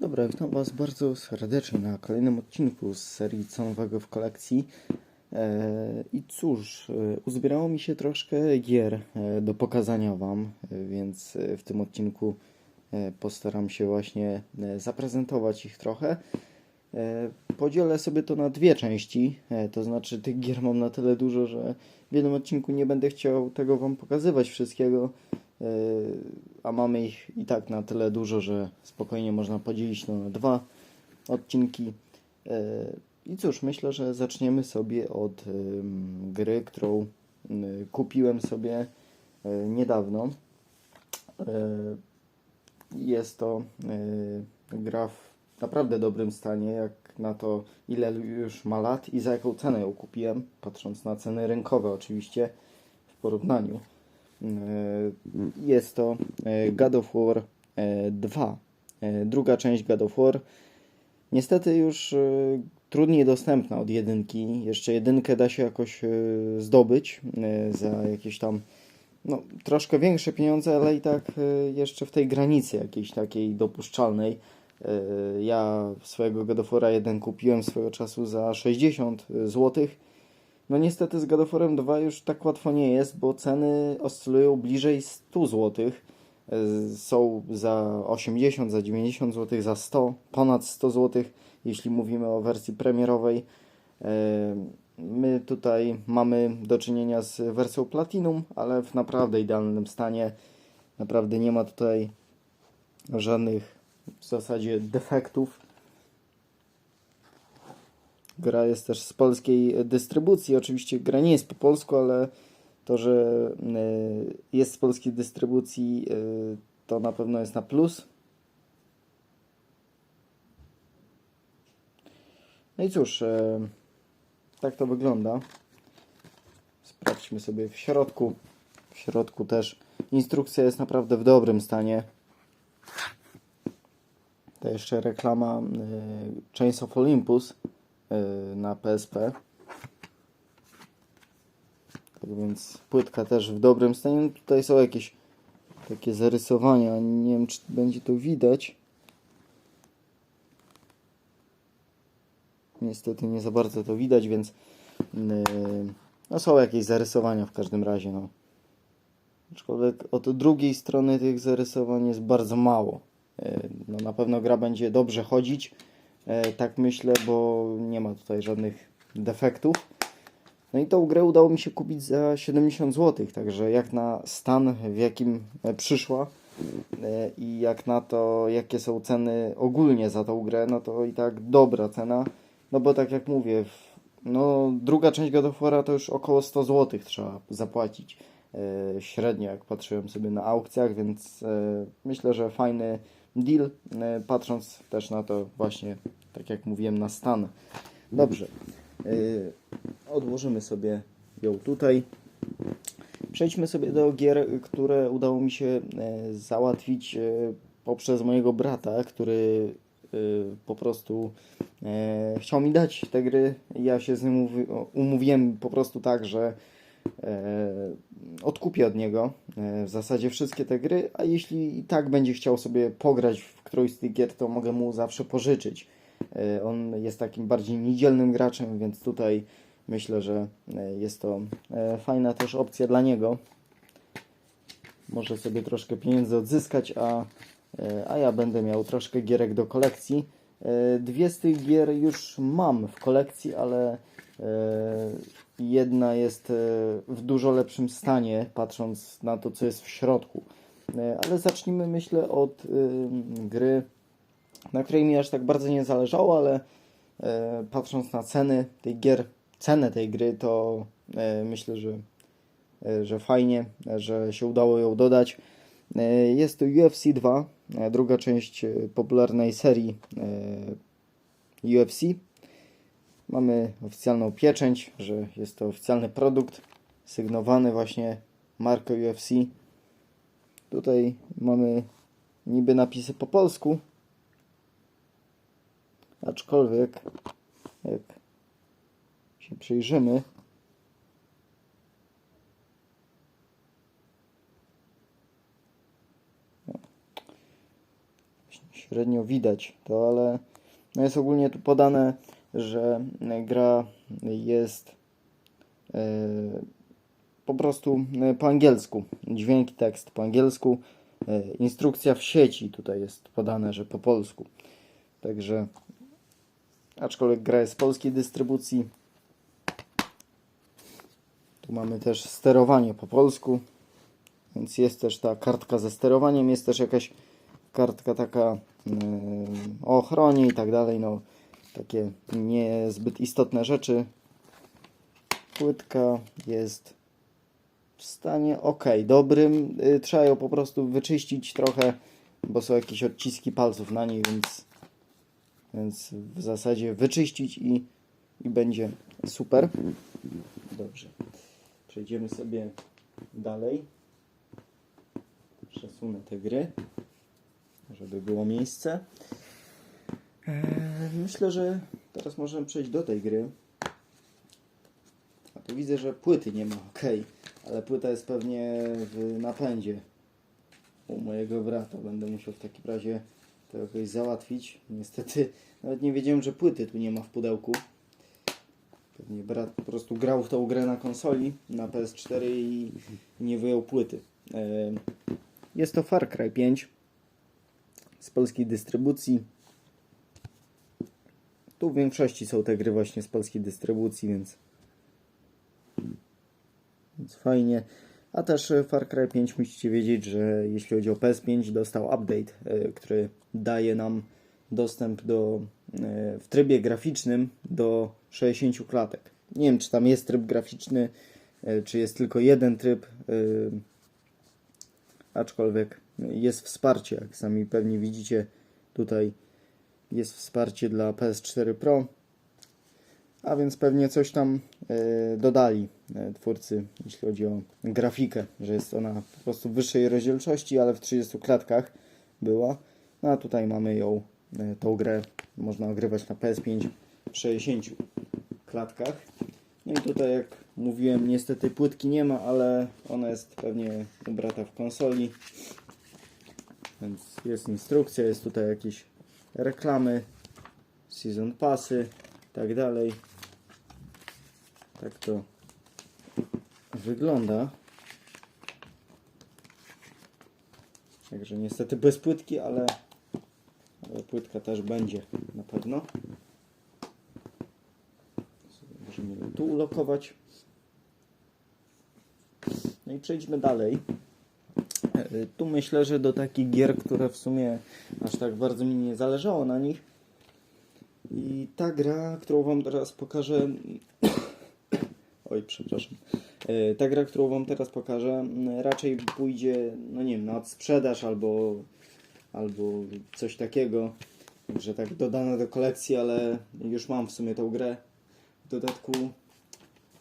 Dobra, witam Was bardzo serdecznie na kolejnym odcinku z serii Co nowego w kolekcji. E, I cóż, e, uzbierało mi się troszkę gier e, do pokazania Wam, więc w tym odcinku postaram się właśnie zaprezentować ich trochę. Podzielę sobie to na dwie części, to znaczy tych gier mam na tyle dużo, że w jednym odcinku nie będę chciał tego Wam pokazywać wszystkiego, a mamy ich i tak na tyle dużo, że spokojnie można podzielić to na dwa odcinki. E, I cóż, myślę, że zaczniemy sobie od em, gry, którą kupiłem sobie niedawno. Jest to gra w naprawdę dobrym stanie, jak na to, ile już ma lat i za jaką cenę ją kupiłem, patrząc na ceny rynkowe oczywiście w porównaniu. E, Jest to e, God of War e, 2, e, druga część God of War. Niestety już trudniej dostępna od jedynki. Jeszcze jedynkę da się jakoś zdobyć za jakieś tam no, troszkę większe pieniądze, ale i tak jeszcze w tej granicy jakiejś takiej dopuszczalnej. Ja swojego God of War'a 1 kupiłem swego czasu za 60 zł. No niestety z God of War'em 2 już tak łatwo nie jest, bo ceny oscylują bliżej 100 zł. Są za 80, za 90 zł, za 100, ponad 100 zł, jeśli mówimy o wersji premierowej. E, My tutaj mamy do czynienia z wersją Platinum, ale w naprawdę idealnym stanie. Naprawdę nie ma tutaj żadnych w zasadzie defektów. Gra jest też z polskiej dystrybucji. Oczywiście gra nie jest po polsku, ale to, że y, jest z polskiej dystrybucji, y, to na pewno jest na plus. No i cóż, y, tak to wygląda. Sprawdźmy sobie w środku. W środku też instrukcja jest naprawdę w dobrym stanie. To jeszcze reklama Chains of Olympus na PSP. Tak więc płytka też w dobrym stanie. Tutaj są jakieś takie zarysowania. Nie wiem, czy będzie to widać. Niestety nie za bardzo to widać, więc yy, no są jakieś zarysowania w każdym razie. No. Aczkolwiek od drugiej strony tych zarysowań jest bardzo mało. Yy, no na pewno gra będzie dobrze chodzić. Yy, tak myślę, bo nie ma tutaj żadnych defektów. No i tą grę udało mi się kupić za 70 zł, także jak na stan, w jakim e, przyszła e, i jak na to, jakie są ceny ogólnie za tą grę, no to i tak dobra cena. No bo tak jak mówię, no druga część God to już około 100 zł trzeba zapłacić e, średnio, jak patrzyłem sobie na aukcjach, więc e, myślę, że fajny deal, e, patrząc też na to właśnie, tak jak mówiłem, na stan. Dobrze. E, odłożymy sobie ją tutaj. Przejdźmy sobie do gier, które udało mi się e, załatwić poprzez mojego brata, który po prostu chciał mi dać te gry. Ja się z nim umówi- umówiłem po prostu tak, że odkupię od niego e, w zasadzie wszystkie te gry, a jeśli i tak będzie chciał sobie pograć w którąś z tych gier, to mogę mu zawsze pożyczyć. E, On jest takim bardziej niedzielnym graczem, więc tutaj myślę, że e, jest to e, fajna też opcja dla niego. Może sobie troszkę pieniędzy odzyskać, a, e, a ja będę miał troszkę gierek do kolekcji. E, Dwie z tych gier już mam w kolekcji, ale e, jedna jest e, w dużo lepszym stanie, patrząc na to, co jest w środku. E, Ale zacznijmy, myślę, od ym, gry, na której mi aż tak bardzo nie zależało, ale e, patrząc na ceny tej gier, cenę tej gry, to e, myślę, że, e, że fajnie, e, że się udało ją dodać. E, Jest to UFC 2, e, druga część e, popularnej serii e, UFC. Mamy oficjalną pieczęć, że jest to oficjalny produkt sygnowany właśnie marką UFC. Tutaj mamy niby napisy po polsku, aczkolwiek jak się przyjrzymy, się średnio widać to, ale no jest ogólnie tu podane, że gra jest e, po prostu e, po angielsku. Dźwięk i tekst po angielsku. E, Instrukcja w sieci tutaj jest podane, że po polsku. Także aczkolwiek gra jest z polskiej dystrybucji. Tu mamy też sterowanie po polsku. Więc jest też ta kartka ze sterowaniem, jest też jakaś kartka taka yy, o ochronie i tak dalej. No, takie niezbyt istotne rzeczy. Płytka jest w stanie ok, dobrym. Yy, trzeba ją po prostu wyczyścić trochę, bo są jakieś odciski palców na niej, więc, więc w zasadzie wyczyścić i, i będzie super. Dobrze. Przejdziemy sobie dalej. Przesunę te gry, żeby było miejsce. Eee, Myślę, że teraz możemy przejść do tej gry. A tu widzę, że płyty nie ma, ok, ale płyta jest pewnie w napędzie u mojego brata. Będę musiał w takim razie to jakoś załatwić. Niestety nawet nie wiedziałem, że płyty tu nie ma w pudełku. Pewnie brat po prostu grał w tą grę na konsoli, na PS4 i nie wyjął płyty. Eee, Jest to Far Cry 5 z polskiej dystrybucji. Tu w większości są te gry właśnie z polskiej dystrybucji, więc, więc fajnie. A też e, Far Cry 5 musicie wiedzieć, że jeśli chodzi o PS5 dostał update, e, który daje nam dostęp do e, w trybie graficznym do 60 klatek. Nie wiem, czy tam jest tryb graficzny, czy jest tylko jeden tryb, aczkolwiek jest wsparcie, jak sami pewnie widzicie tutaj jest wsparcie dla PS4 Pro, a więc pewnie coś tam e, dodali e, twórcy, jeśli chodzi o grafikę, że jest ona po prostu wyższej rozdzielczości, ale w 30 klatkach była. No a tutaj mamy ją, e, tą grę można ogrywać na PS5 w 60 klatkach. No i tutaj jak mówiłem, niestety płytki nie ma, ale ona jest pewnie u brata w konsoli. Więc jest instrukcja, jest tutaj jakieś reklamy, season passy, tak dalej. Tak to wygląda. Także niestety bez płytki, ale, ale płytka też będzie na pewno. Możemy tu ulokować. No i przejdźmy dalej. Tu myślę, że do takich gier, które w sumie aż tak bardzo mi nie zależało na nich. I ta gra, którą Wam teraz pokażę. Oj, przepraszam. E, Ta gra, którą Wam teraz pokażę, raczej pójdzie, no nie wiem, na sprzedaż albo, albo coś takiego. Że tak dodana do kolekcji, ale już mam w sumie tą grę. W dodatku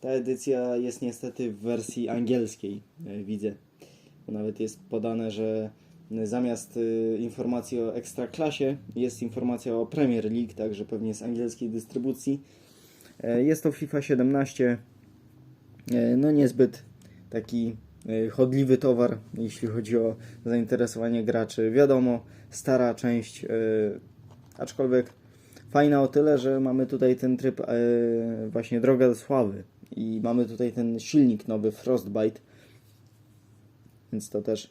ta edycja jest niestety w wersji angielskiej, e, widzę. Bo nawet jest podane, że zamiast y, informacji o ekstraklasie jest informacja o Premier League, także pewnie z angielskiej dystrybucji. E, Jest to FIFA 17. E, No niezbyt taki e, chodliwy towar, jeśli chodzi o zainteresowanie graczy. Wiadomo, stara część, aczkolwiek fajna o tyle, że mamy tutaj ten tryb właśnie Droga do Sławy i mamy tutaj ten silnik nowy Frostbite, więc to też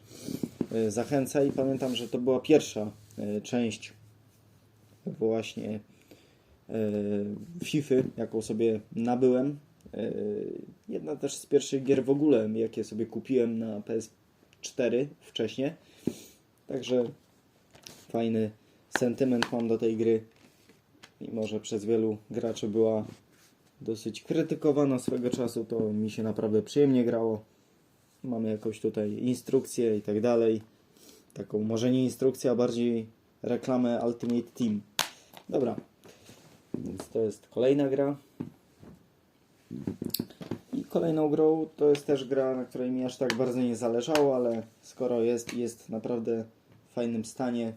e, zachęca i pamiętam, że to była pierwsza e, część właśnie e, FIFA, jaką sobie nabyłem. Jedna też z pierwszych gier w ogóle, jakie sobie kupiłem na PS4 wcześniej. Także fajny sentyment mam do tej gry. Mimo, że przez wielu graczy była dosyć krytykowana swego czasu, to mi się naprawdę przyjemnie grało. Mamy jakąś tutaj instrukcję i tak dalej. Taką może nie instrukcję, a bardziej reklamę Ultimate Team. Dobra, więc to jest kolejna gra. I kolejną grą to jest też gra, na której mi aż tak bardzo nie zależało, ale skoro jest jest naprawdę w fajnym stanie,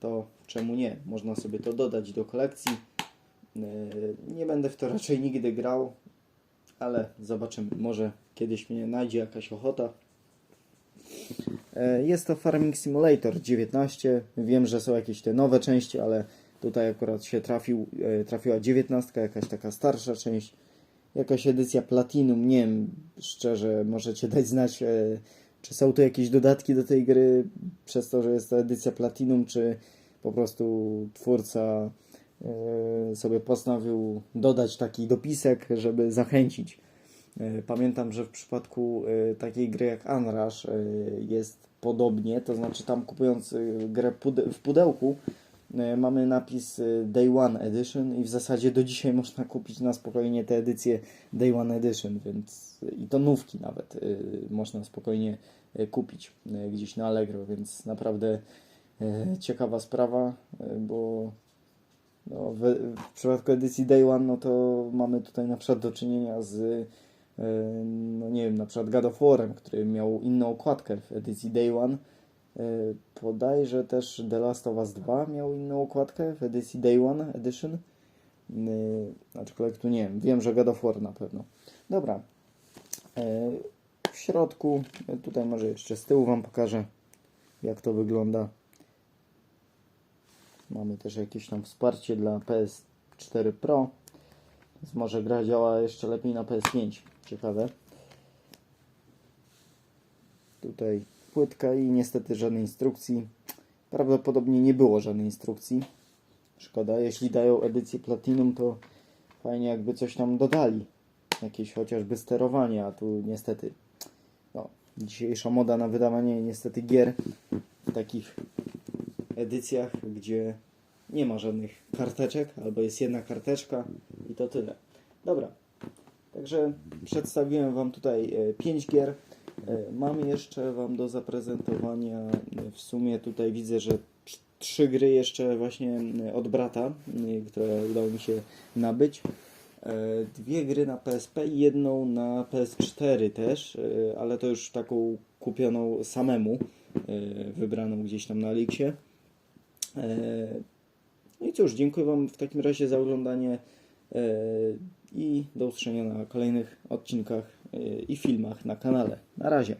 to czemu nie? Można sobie to dodać do kolekcji. Yy, Nie będę w to raczej nigdy grał, ale zobaczymy. Może kiedyś mnie najdzie jakaś ochota. E, Jest to Farming Simulator 19. Wiem, że są jakieś te nowe części, ale tutaj akurat się trafił, e, trafiła 19, jakaś taka starsza część. Jakaś edycja Platinum. Nie wiem, szczerze, możecie dać znać, e, czy są tu jakieś dodatki do tej gry przez to, że jest to edycja Platinum, czy po prostu twórca sobie postanowił dodać taki dopisek, żeby zachęcić. E, Pamiętam, że w przypadku e, takiej gry jak Unrush e, jest podobnie, to znaczy tam kupując grę w pudełku mamy napis Day One Edition i w zasadzie do dzisiaj można kupić na spokojnie tę edycję Day One Edition, więc i to nówki nawet można spokojnie kupić gdzieś na Allegro, więc naprawdę ciekawa sprawa, bo no, w, w przypadku edycji Day One, no to mamy tutaj na przykład do czynienia z, no nie wiem, na przykład God of War'em, który miał inną okładkę w edycji Day One. Podajże też The Last of Us 2 miał inną okładkę w edycji Day One Edition. E, Aczkolwiek tu nie wiem, wiem, że God of War na pewno. Dobra. W środku, tutaj może jeszcze z tyłu Wam pokażę, jak to wygląda. Mamy też jakieś tam wsparcie dla PS4 Pro. Więc może gra działa jeszcze lepiej na PS5. Ciekawe. Tutaj płytka i niestety żadnej instrukcji. Prawdopodobnie nie było żadnej instrukcji. Szkoda. Jeśli dają edycję Platinum, to fajnie jakby coś tam dodali. Jakieś chociażby sterowanie, a tu niestety no, dzisiejsza moda na wydawanie niestety gier w takich edycjach, gdzie nie ma żadnych karteczek, albo jest jedna karteczka i to tyle. Dobra, także przedstawiłem Wam tutaj 5 gier. E, Mam jeszcze Wam do zaprezentowania, e, w sumie tutaj widzę, że trz- trzy gry jeszcze właśnie e, od brata, e, które udało mi się nabyć. E, Dwie gry na PSP i jedną na PS4 też, e, ale to już taką kupioną samemu, e, wybraną gdzieś tam na Liksie. E, No i cóż, dziękuję Wam w takim razie za oglądanie e, i do usłyszenia na kolejnych odcinkach e, i filmach na kanale. Na razie.